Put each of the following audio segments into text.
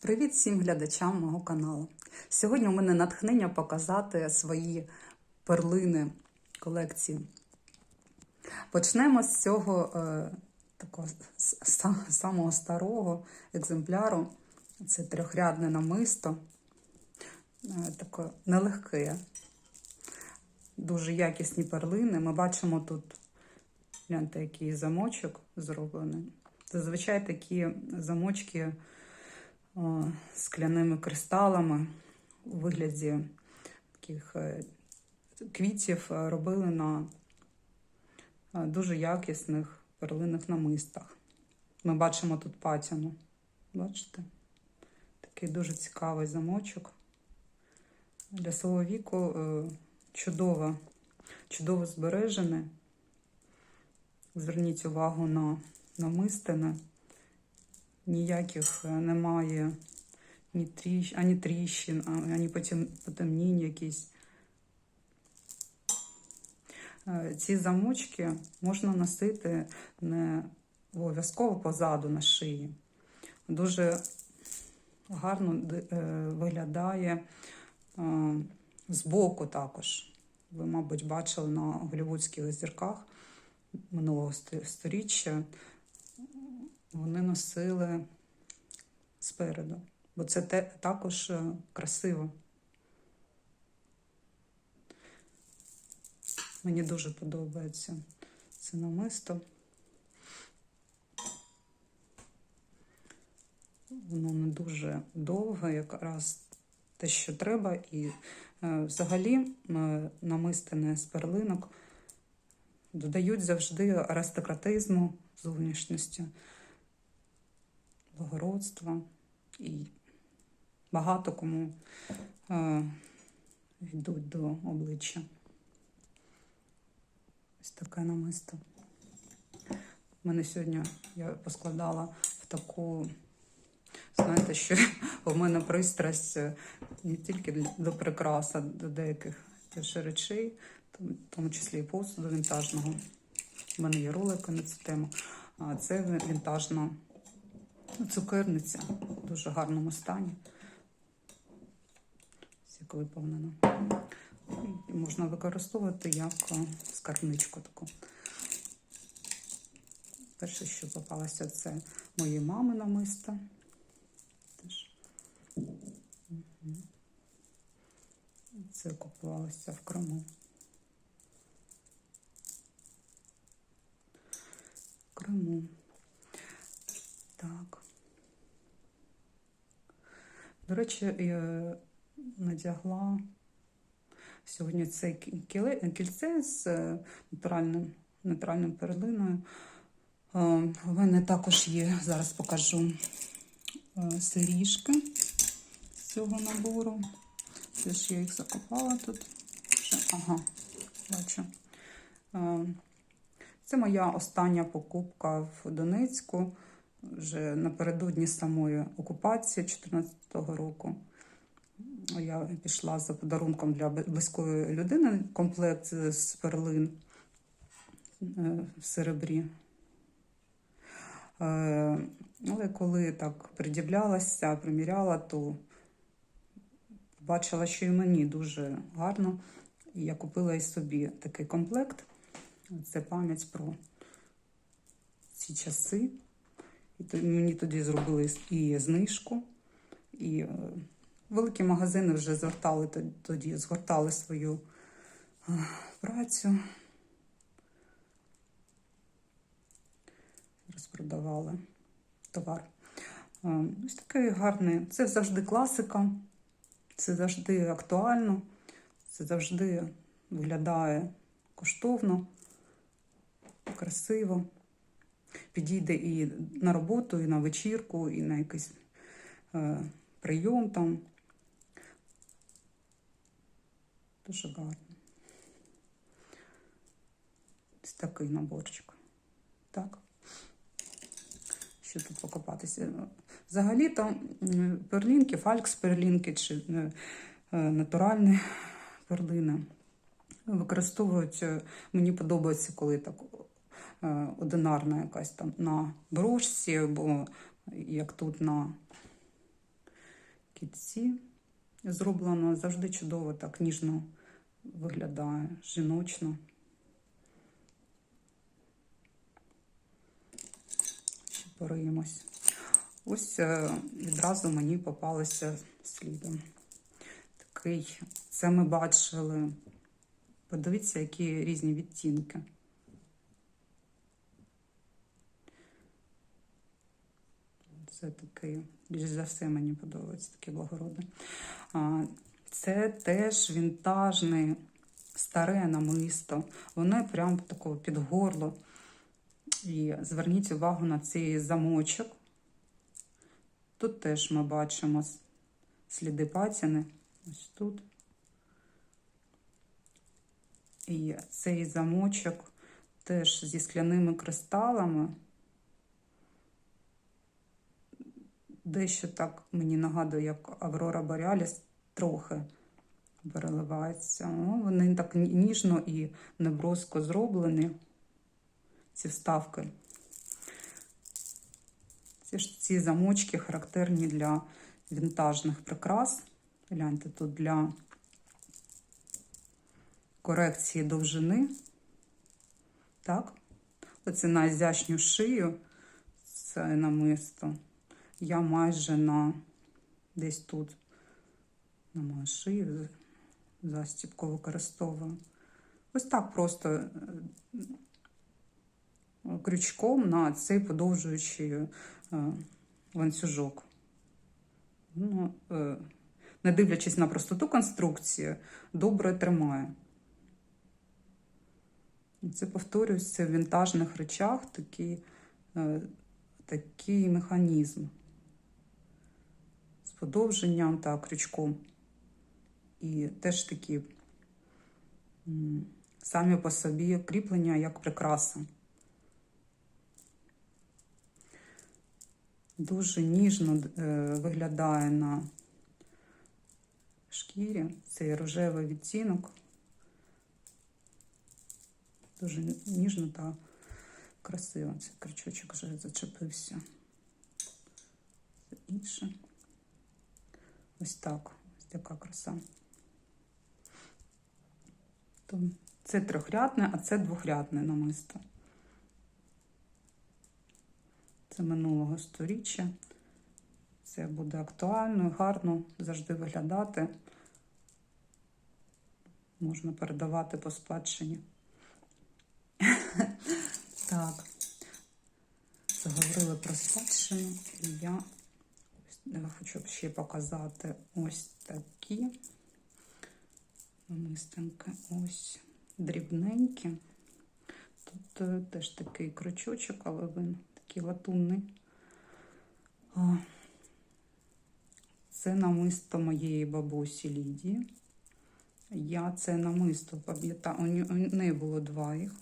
Привіт всім глядачам мого каналу. Сьогодні у мене натхнення показати свої перлини колекції. Почнемо з цього е, такого самого старого екземпляру. Це трьохрядне намисто. Е, таке нелегке. Дуже якісні перлини. Ми бачимо тут, гляньте, який замочок зроблений. Зазвичай такі замочки скляними кристалами у вигляді таких е, квітів е, робили на е, дуже якісних перлиних намистах. Ми бачимо тут патіну. Бачите? Такий дуже цікавий замочок. Для свого віку чудово, чудово збережене. Зверніть увагу на намистини ніяких е, немає ні тріщ, ані тріщин, ані потім потемнінь якісь. Е, Ці замочки можна носити не обов'язково позаду на шиї. Дуже гарно е, виглядає збоку також. Ви, мабуть, бачили на голівудських зірках минулого сторіччя вони носили спереду, бо це те, також е, красиво. Мені дуже подобається це намисто. Воно не дуже довге, якраз те, що треба. І е, взагалі е, намистини з перлинок додають завжди аристократизму зовнішністю благородства і багато кому е, йдуть до обличчя. Ось таке намисто. У мене сьогодні я поскладала в таку, знаєте, що у мене пристрасть е, не тільки до прикрас, а до деяких речей, в тому числі і посуду вінтажного. У мене є ролики на цю тему. А це вінтажна Цукерниця в дуже гарному стані. Як виповнена. Можна використовувати як е, скарбничку таку. Перше, що попалося, це моєї мами намисто. Це купувалося в Криму. В Криму. Так. До речі, я надягла сьогодні це кільце з е, натуральним, натуральним перлиною. Е, У мене також є, зараз покажу е, сиріжки з цього набору. Теж я їх закопала тут. Ага, бачу. Е, Це моя остання покупка в Донецьку вже напередодні самої окупації 2014 року. Я пішла за подарунком для близької людини комплект з перлин е, в серебрі. Е, Але коли так придивлялася, приміряла, то бачила, що і мені дуже гарно. І я купила і собі такий комплект. Це пам'ять про ці часи. І мені тоді зробили і знижку, і е, великі магазини вже звертали тоді, згортали свою е, працю, розпродавали товар. Е, Ось такий гарний. Це завжди класика, це завжди актуально, це завжди виглядає коштовно, красиво підійде і на роботу, і на вечірку, і на якийсь е, прийом там. Дуже гарно. Ось такий наборчик. Так. Що тут покопатися? Взагалі там перлінки, фалькс перлінки чи е, е, натуральні перлини використовують. Мені подобається, коли так одинарна якась там на брошці, або як тут на кільці зроблено завжди чудово, так ніжно виглядає, жіночно. Ще пориємось. Ось е, відразу мені попалося слідом. Такий, це ми бачили. Подивіться, які різні відтінки. Це такий, більш за все мені подобається таке благородне. Це теж вінтажне, старе намисто. Воно прямо такого під горло. І зверніть увагу на цей замочок. Тут теж ми бачимо сліди патіни. Ось тут. І цей замочок теж зі скляними кристалами. Дещо так мені нагадує, як Аврора Боряліс трохи переливається. Ну, вони так ніжно і неброско зроблені, ці вставки. Ці ж ці замочки характерні для вінтажних прикрас. Гляньте, тут для корекції довжини. Так. Оце на ізящню шию. Це намисто. Я майже на десь тут на мою шию застібку використовую. Ось так просто е, крючком на цей подовжуючий е, ланцюжок. Ну, е, не дивлячись на простоту конструкції, добре тримає. Це повторюсь, в вінтажних речах такий, такий механізм подовженням та крючком. І теж такі самі по собі кріплення як прикраса. Дуже ніжно е, виглядає на шкірі цей рожевий відтінок. Дуже ніжно та красиво. Цей крючочок вже зачепився. Це інше. Ось так. Ось така краса. Це трьохрядне, а це двохрядне намисто. Це минулого сторіччя. Це буде актуально, гарно завжди виглядати. Можна передавати по спадщині. Так, заговорили про спадщину, і я ось хочу ще показати ось такі намистинки, ось дрібненькі. Тут е, теж такий крючочок, але він такий латунний. Це намисто моєї бабусі Лідії. Я це намисто пам'ятаю, у неї було два їх.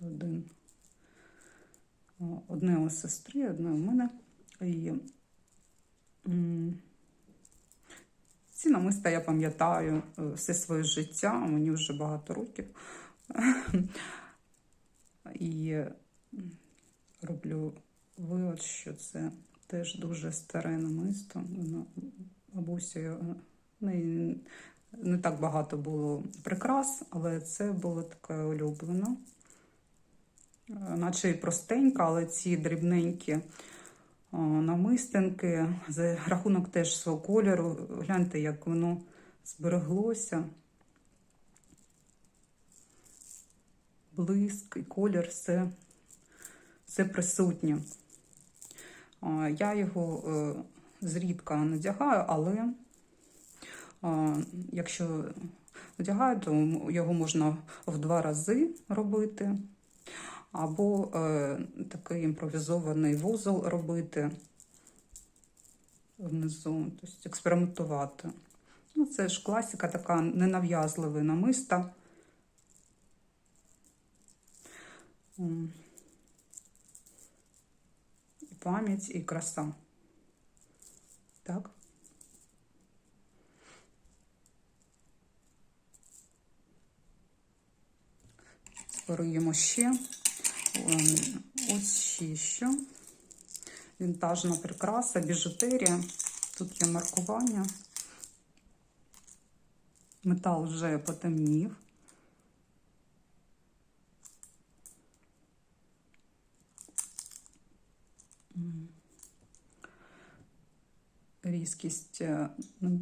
Один. Одне у сестри, одне у мене. І ці намиста я пам'ятаю е, все своє життя, мені вже багато років. І роблю вивод, що це теж дуже старе намисто. Воно бабуся е, в неї не так багато було прикрас, але це було таке улюблено. Е, Наче і простенька, але ці дрібненькі намистинки за рахунок теж свого кольору. Гляньте, як воно збереглося. Блиск і колір все, все присутнє. Я його е, зрідка надягаю, але якщо надягаю, то його можна в два рази робити, або е, такий імпровізований вузол робити внизу, тобто експериментувати. Ну, це ж класика, така ненав'язлива намиста. І пам'ять, і краса. Так. Споруємо ще. Ем, Ось ще що. Вінтажна прикраса, біжутерія. Тут є маркування. Метал вже потемнів. Різкість е, ну,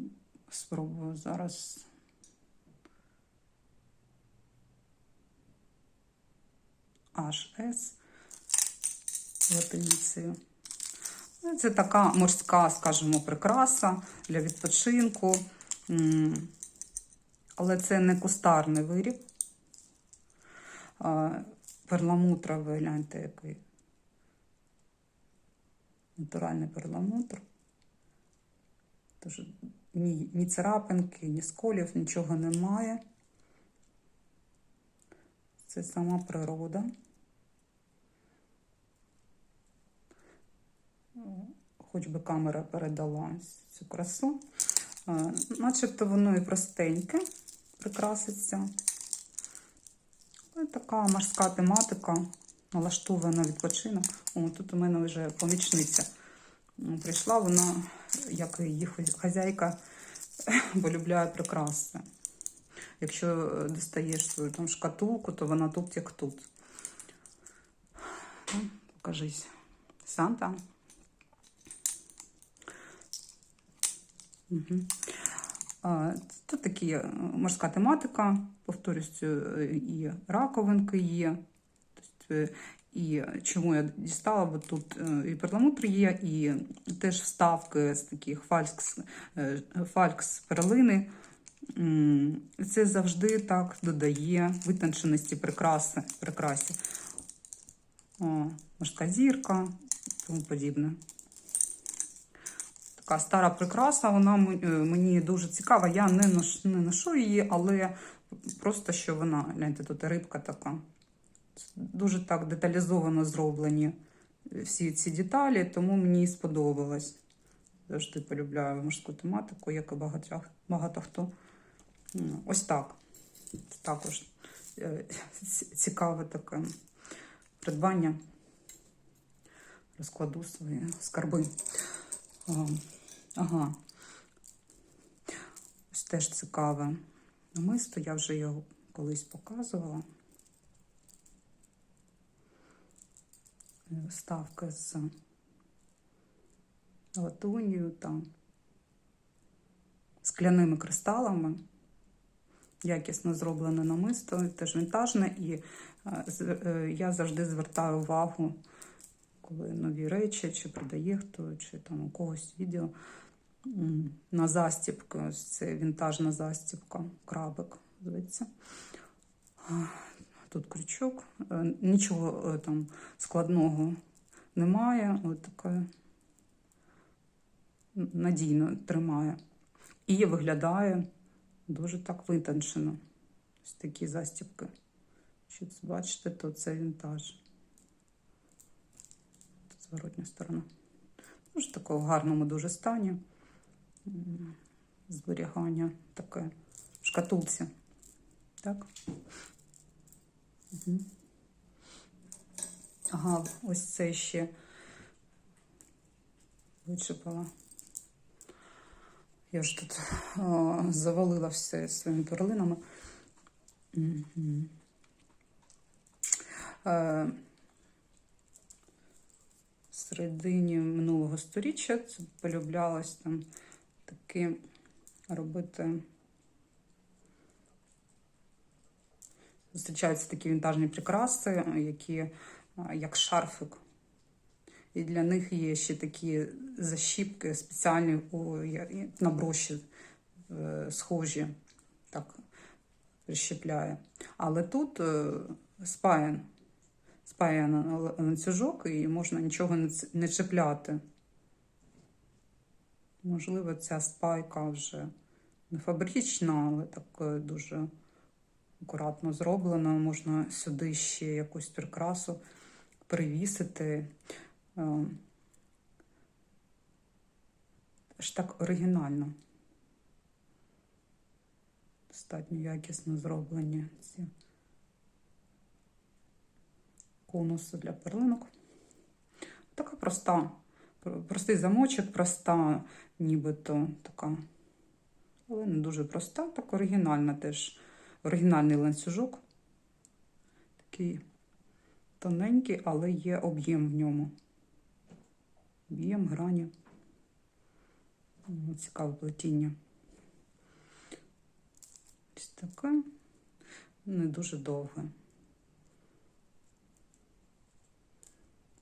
спробую зараз. HS латиницею. Ну, Це така морська, скажімо, прикраса для відпочинку. Але це не кустарний виріб. Перламутровий, гляньте, який. Натуральний перламутр. Тож ні, ні царапинки, ні сколів, нічого немає. Це сама природа. Хоч би камера передала цю красу. Е, Начебто воно і простеньке прикраситься. Ось така морська тематика, налаштована на відпочинок. О, тут у мене вже помічниця прийшла, вона, як і її хазяйка, полюбляє прикраси. Якщо достаєш свою там шкатулку, то вона тут як тут. Ну, Покажись. Санта. Тут такі е, морська тематика, повторюсь, е, і раковинки є. Тобто, е, і чому я дістала, бо тут і перламутр є, і теж вставки з таких фалькс, фалькс перлини. Це завжди так додає витонченості прикраси, прикрасі. О, морська зірка тому подібне. Така стара прикраса, вона е, мені дуже цікава. Я не ношу, не ношу її, але просто що вона, гляньте, тут рибка така. Дуже так деталізовано зроблені всі ці деталі, тому мені сподобалось. Завжди полюбляю морську тематику, як і багато, багато хто. Ну, Ось так. Також е, цікаве таке придбання. Розкладу свої скарби. Ага. Ось теж цікаве намисто, я вже його колись показувала. Ставка з латунью та скляними кристалами. Якісно зроблене намисто, теж вінтажне, і е, е, я завжди звертаю увагу, коли нові речі, чи продає хто, чи там у когось відео. На застібки, ось це вінтажна застібка, крабик, зветься. Тут крючок, Е, нічого е, там складного немає. Ось таке надійно тримає. І виглядає дуже так витончено. Ось такі застібки. Що це бачите, то це вінтаж. Зворотня сторона. Дуже такого гарному дуже стані. Зберігання таке в шкатулці. Так. Угу. Ага, ось це ще вичепила. Я ж тут а, завалила все своїми перлинами. Угу. В середині минулого сторіччя це полюблялось там таки робити. Зустрічаються такі вінтажні прикраси, які як шарфик. І для них є ще такі защіпки спеціальні на броші е, схожі, так прищепляє. Але тут е, спаян, спаян ланцюжок і можна нічого не чіпляти. Можливо, ця спайка вже не фабрична, але так е, дуже акуратно зроблена. Можна сюди ще якусь прикрасу привісити. Е, Аж так оригінально. Достатньо якісно зроблені ці конуси для перлинок. Така проста Простий замочок, проста, нібито така. Але не дуже проста, так оригінальна теж. Оригінальний ланцюжок. Такий тоненький, але є об'єм в ньому. Об'єм, грані. Цікаве плетіння. Ось таке. Не дуже довге.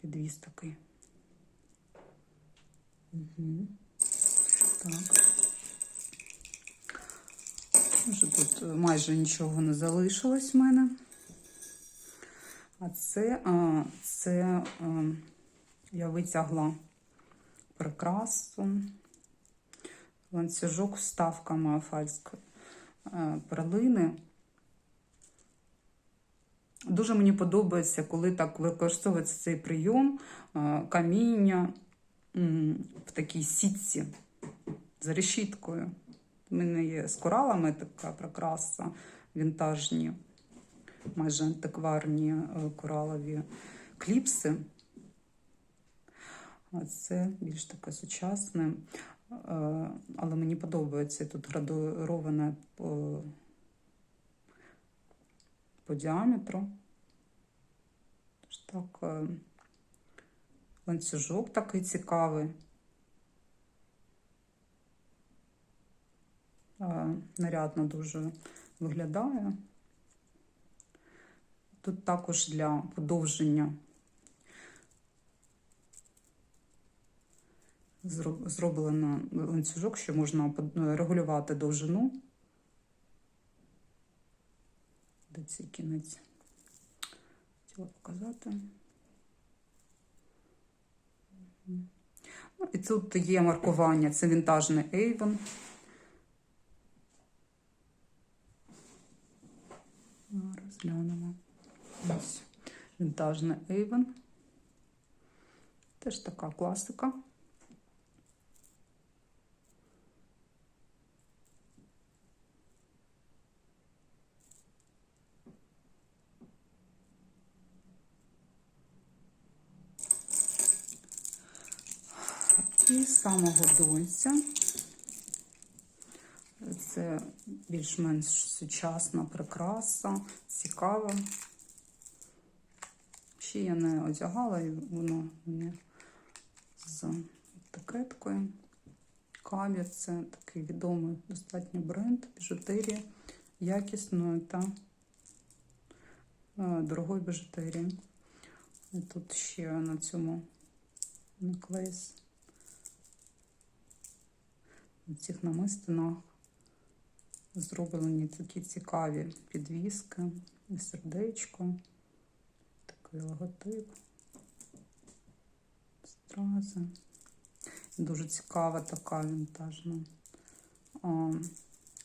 Підвіз такий. Угу. Так. Вже тут е, майже нічого не залишилось в мене. А це, а, це а, я витягла прикрасу, ланцюжок вставками фальської е, перлини. Дуже мені подобається, коли так використовується цей прийом е, каміння в такій сітці за решіткою. У мене є з коралами така прикраса, вінтажні, майже антикварні е, коралові кліпси. А це більш таке сучасне. Е, Але мені подобається тут градуроване по, по діаметру. Тож Так, е, ланцюжок такий цікавий. Нарядно дуже виглядає. Тут також для подовження зроблено ланцюжок, що можна регулювати довжину. Де цей кінець? Хотіла показати. Ну, і тут є маркування, це вінтажний Avon. А, Ось вінтажний Avon. Теж така класика. І самого донця. Це більш-менш сучасна прикраса, цікава. Ще я не одягала, і воно мені з етикеткою. Каві це такий відомий достатньо бренд біжутерії, якісної та е, дорогої біжутерії. І тут ще на цьому наклейс на цих намистинах зроблені такі цікаві підвіски сердечко, такий логотип, стрази. Дуже цікава така вінтажна а,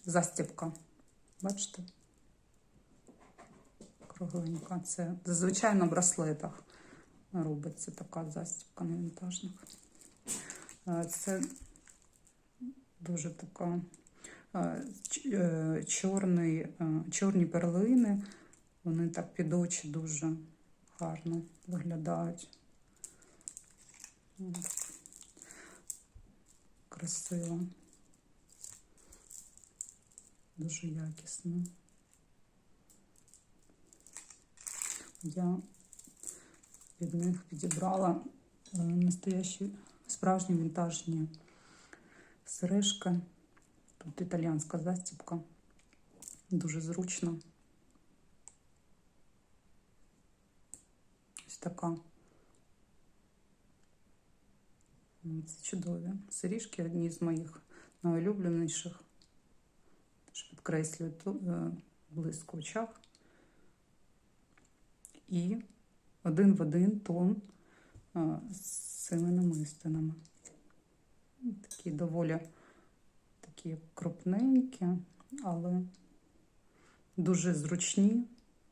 застібка. Бачите? Кругленька. Це зазвичай на браслетах робиться така застібка на вінтажних. Це дуже така чорний, е, чорні перлини. Вони так під очі дуже гарно виглядають. Красиво. Дуже якісно. Я від них підібрала е, настоящі справжні вінтажні сережка. Тут італіянська застібка. Дуже зручно. Ось така. Це чудові. Сережки одні з моїх найулюбленіших. Теж підкреслюють ту- е, блиск в очах. І один в один тон е, з цими намистинами. Такі доволі такі крупненькі, але дуже зручні,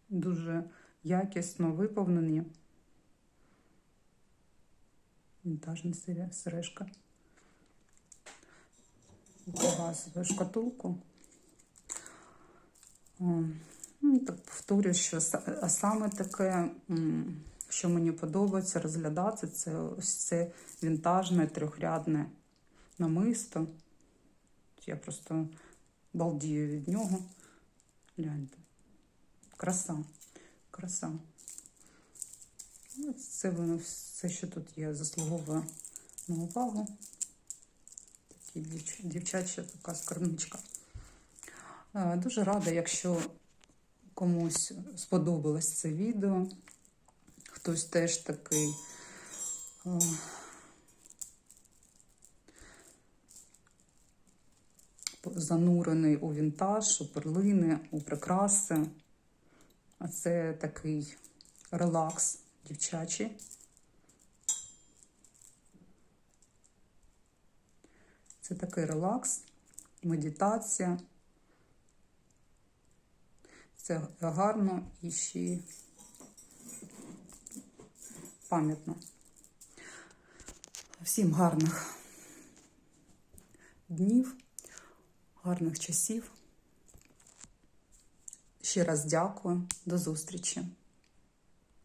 дуже якісно виповнені. Вінтажна сережка. Показую шкатулку. Ну, так повторюю, що саме таке що мені подобається розглядати, це ось це вінтажне трьохрядне намисто. Я просто балдію від нього. Гляньте. Краса. Краса. Ну, Це воно все, що тут є, заслуговує на увагу. Такі дівч- дівчача така скарбничка. Е, Дуже рада, якщо комусь сподобалось це відео. Хтось теж такий занурений у вінтаж, у перлини, у прикраси. А це такий релакс дівчачий. Це такий релакс, медитація. Це гарно і ще пам'ятно. Всім гарних днів, гарних часів. Ще раз дякую. До зустрічі.